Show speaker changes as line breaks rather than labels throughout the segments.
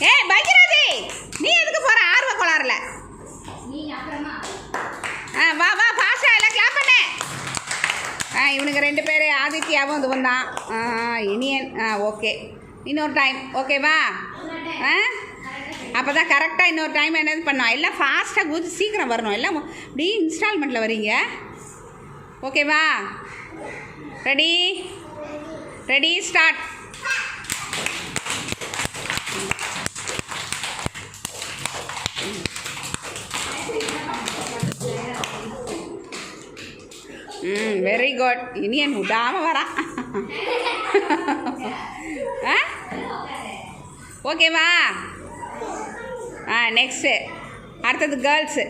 ஏய் பகிரதி நீ எதுக்கு போற? ஆர்வ கோளாறுல. ஆ வா வா ஃபாஸ்டா எல்லாம் கிளாப் பண்ணு. ஆ இவனுக்கு ரெண்டு பேர் ஆதித்யாவும் இது வந்தான் இனியன் ஆ ஓகே இன்னொரு டைம் ஓகேவா ஆ? அப்போ தான் கரெக்டாக இன்னொரு டைம் என்னது பண்ணோம். எல்லாம் ஃபாஸ்ட்டாக குதிச்சு சீக்கிரம் வரணும். எல்லாம் இப்படி இன்ஸ்டால்மெண்ட்டில் வரீங்க. ஓகேவா ரெடி ரெடி ஸ்டார்ட் ம் வெரி குட் இனியன் விடாமல் வரான் ஆ? ஓகேவா ஆ நெக்ஸ்ட்டு அடுத்தது கேர்ள்ஸு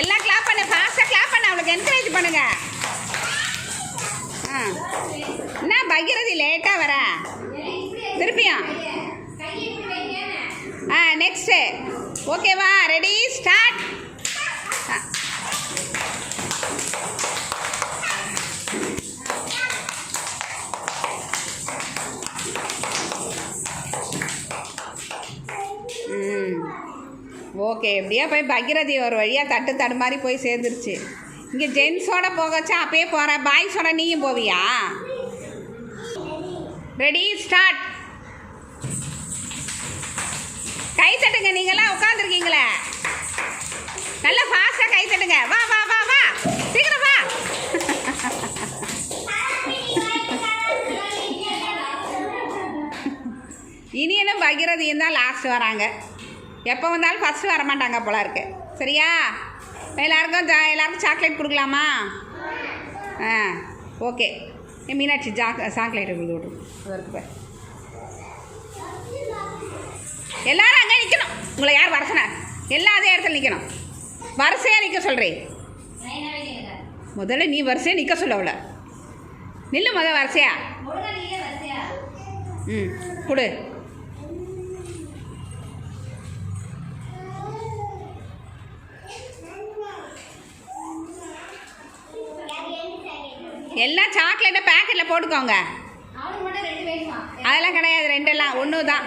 எல்லாம் கிளாப் பண்ணு ஃபாஸ்ட்டாக கிளாப் பண்ணு அவளுக்கு என்கரேஜ் பண்ணுங்க. ஆ. என்ன பகிரதி லேட்டாக வர? திருப்பியும். ஆ நெக்ஸ்ட்டு ஓகேவா? ரெடி ஸ்டார்ட் ம். ஓகே எப்படியா போய் பகிரதி ஒரு வழியாக தட்டு தடு மாதிரி போய் சேர்ந்துருச்சு. இங்கே ஜென்ஸோட போகச்சா அப்பயே போகிறேன் பாய்ஸோட நீயும் போவியா? ரெடி ஸ்டார்ட் கை தட்டுங்க நீங்களாம் உட்காந்துருக்கீங்களே நல்லா ஃபாஸ்ட்டாக கை தட்டுங்க. வா வா வா வா. சீக்கிரம் வா. இனியனும் பகிரதியும் தான் லாஸ்ட் வராங்க. எப்போ வந்தாலும் ஃபஸ்ட்டு வர மாட்டாங்க போல இருக்கு. சரியா? எல்லாருக்கும் ஜா எல்லாருக்கும் சாக்லேட் கொடுக்கலாமா? ஆ ஓகே மீனாட்சி ஜா சாக்லேட் கொடுத்து விட்ரு அதற்கு எல்லாரும் அங்கே நிற்கணும் உங்களை யார் வர எல்லா அதே இடத்துல நிற்கணும் வரிசையாக நிற்க சொல்கிறேன் முதல்ல நீ வரிசையாக நிற்க சொல்ல அவளை. நில்லு முத வரிசையா. ம் கொடு. எல்லாம் சாக்லேட்டை பேக்கெட்டில் போட்டுக்கோங்க. அதெல்லாம் கிடையாது ரெண்டெல்லாம். ஒன்று தான்